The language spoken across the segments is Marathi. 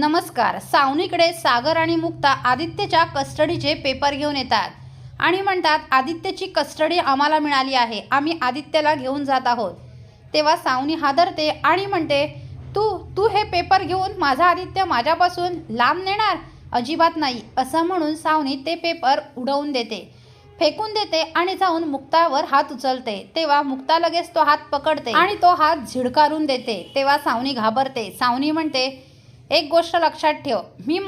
नमस्कार. सावनीकडे सागर आणि मुक्ता आदित्यच्या कस्टडीचे पेपर घेऊन येतात. आणि म्हणतात आदित्यची कस्टडी आम्हाला मिळाली आहे. आम्ही आदित्यला घेऊन जात आहोत. तेव्हा सावनी हादरते आणि म्हणते तू तू हे पेपर घेऊन माझा आदित्य माझ्यापासून लांब नेणार? अजिबात नाही. असं म्हणून सावनी ते पेपर उडवून देते. फेकून देते आणि जाऊन मुक्तावर हात उचलते. तेव्हा मुक्ता लगेच तो हात पकडते आणि तो हात झिडकारून देते. तेव्हा सावनी घाबरते. सावनी म्हणते एक गोष्ट लक्षात ठेव. मी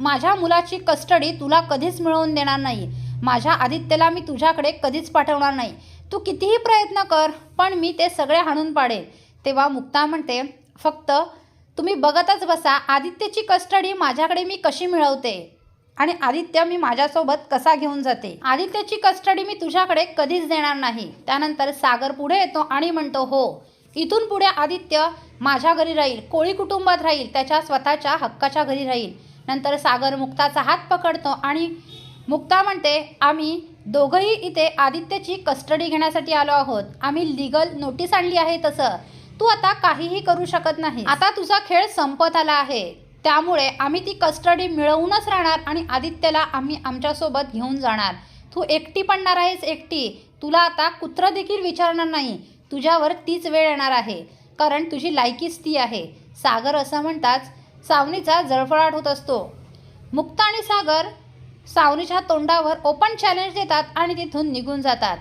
माझ्या मुलाची कस्टडी तुला कधीच मिळवून देणार नाही. माझ्या आदित्यला मी तुझ्याकडे कधीच पाठवणार नाही. तू कितीही प्रयत्न कर पण मी ते सगळे हाणून पाडेल तेव्हा मुक्ता म्हणते फक्त तुम्ही बघतच बसा आदित्यची कस्टडी माझ्याकडे मी कशी मिळवते? आणि आदित्य मी माझ्यासोबत कसा घेऊन जाते? आदित्यची कस्टडी मी तुझ्याकडे कधीच देणार नाही. त्यानंतर सागर पुढे येतो आणि म्हणतो हो इथून पुढे आदित्य माझ्या घरी राहील कोळी कुटुंबात राहील त्याच्या स्वतःच्या हक्काच्या घरी राहील. नंतर सागर मुक्ताचा हात पकडतो आणि मुक्ता म्हणते आम्ही दोघंही इथे आदित्यची कस्टडी घेण्यासाठी आलो आहोत. आम्ही लिगल नोटीस आणली आहे तसं. तू आता काहीही करू शकत नाही. आता तुझा खेळ संपत आला आहे. त्यामुळे आम्ही ती कस्टडी मिळवूनच राहणार आणि आदित्यला आम्ही आमच्यासोबत घेऊन जाणार. तू एकटी पडणार आहेस एकटी. तुला आता कुत्र देखील विचारणार नाही. तुझ्यावर तीच वेळ येणार आहे. कारण तुझी लायकीच ती आहे. सागर असं म्हणताच सावनीचा जळफळाट होत असतो. मुक्ता आणि सागर सावनीच्या तोंडावर ओपन चॅलेंज देतात आणि तिथून निघून जातात.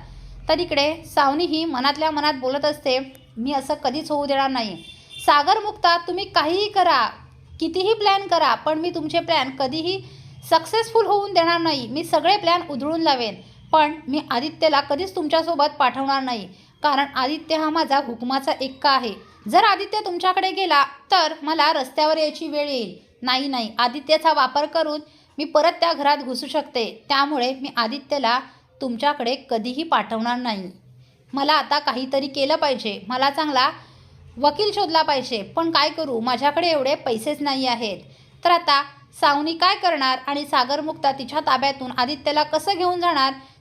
तर इकडे सावनी ही मनातल्या मनात बोलत असते मी असं कधीच होऊ देणार नाही. सागर मुक्ता तुम्ही काहीही करा. कितीही प्लॅन करा पण मी तुमचे प्लॅन कधीही सक्सेसफुल होऊन देणार नाही. मी सगळे प्लॅन उधळून लावेन. पण मी आदित्यला कधीच तुमच्यासोबत पाठवणार नाही. कारण आदित्य हा माझा हुकमाचा एक्का आहे. जर आदित्य तुमच्याकडे गेला तर मला रस्त्यावर यायची वेळ येईल. नाही नाही आदित्यचा वापर करून मी परत त्या घरात घुसू शकते. त्यामुळे मी आदित्यला तुमच्याकडे कधीही पाठवणार नाही. मला आता काहीतरी केलं पाहिजे. मला चांगला वकील शोधला पाहिजे. पण काय करू? माझ्याकडे एवढे पैसेच नाही आहेत. तर आता सावनी काय करणार आणि सागरमुक्ता तिच्या ताब्यातून आदित्यला कसं घेऊन जाणार?